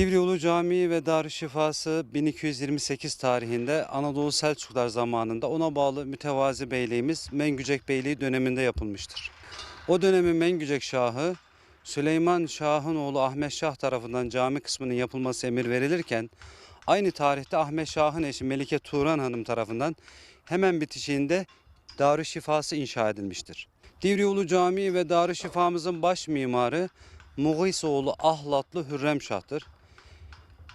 Divri Ulu Camii ve Darüşşifası 1228 tarihinde Anadolu Selçuklar zamanında ona bağlı mütevazi beyliğimiz Mengücek Beyliği döneminde yapılmıştır. O dönemin Mengücek Şahı Süleyman Şah'ın oğlu Ahmet Şah tarafından cami kısmının yapılması emir verilirken aynı tarihte Ahmet Şah'ın eşi Melike Turan Hanım tarafından hemen bitişiğinde Darüşşifası inşa edilmiştir. Divri Ulu Camii ve Darüşşifamızın baş mimarı Muğisoğlu Ahlatlı Hürrem Şah'tır.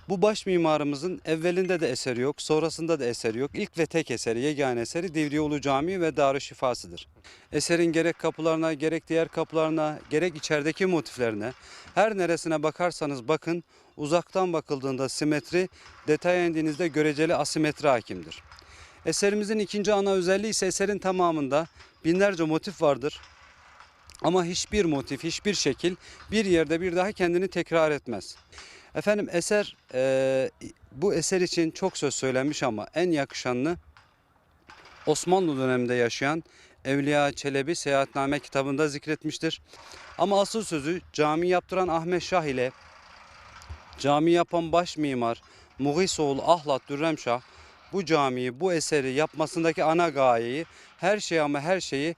Bu baş mimarımızın evvelinde de eseri yok, sonrasında da eseri yok. İlk ve tek eseri, yegane eseri Divriyoğlu Camii ve Darüşşifası'dır. Eserin gerek kapılarına, gerek diğer kapılarına, gerek içerideki motiflerine, her neresine bakarsanız bakın, uzaktan bakıldığında simetri, detaya indiğinizde göreceli asimetri hakimdir. Eserimizin ikinci ana özelliği ise eserin tamamında binlerce motif vardır. Ama hiçbir motif, hiçbir şekil bir yerde bir daha kendini tekrar etmez. Efendim eser e, bu eser için çok söz söylenmiş ama en yakışanlı Osmanlı döneminde yaşayan Evliya Çelebi Seyahatname kitabında zikretmiştir. Ama asıl sözü cami yaptıran Ahmet Şah ile cami yapan baş mimar Muğisoğlu Ahlat Dürremşah bu camiyi, bu eseri yapmasındaki ana gayeyi, her şeyi ama her şeyi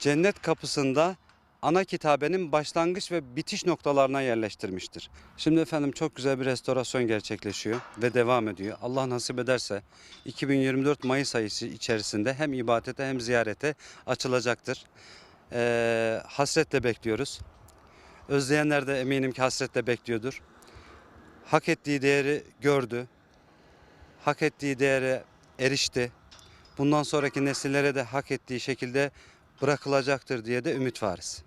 cennet kapısında ana kitabenin başlangıç ve bitiş noktalarına yerleştirmiştir. Şimdi efendim çok güzel bir restorasyon gerçekleşiyor ve devam ediyor. Allah nasip ederse 2024 Mayıs ayı içerisinde hem ibadete hem ziyarete açılacaktır. Ee, hasretle bekliyoruz. Özleyenler de eminim ki hasretle bekliyordur. Hak ettiği değeri gördü. Hak ettiği değere erişti. Bundan sonraki nesillere de hak ettiği şekilde bırakılacaktır diye de ümit varız.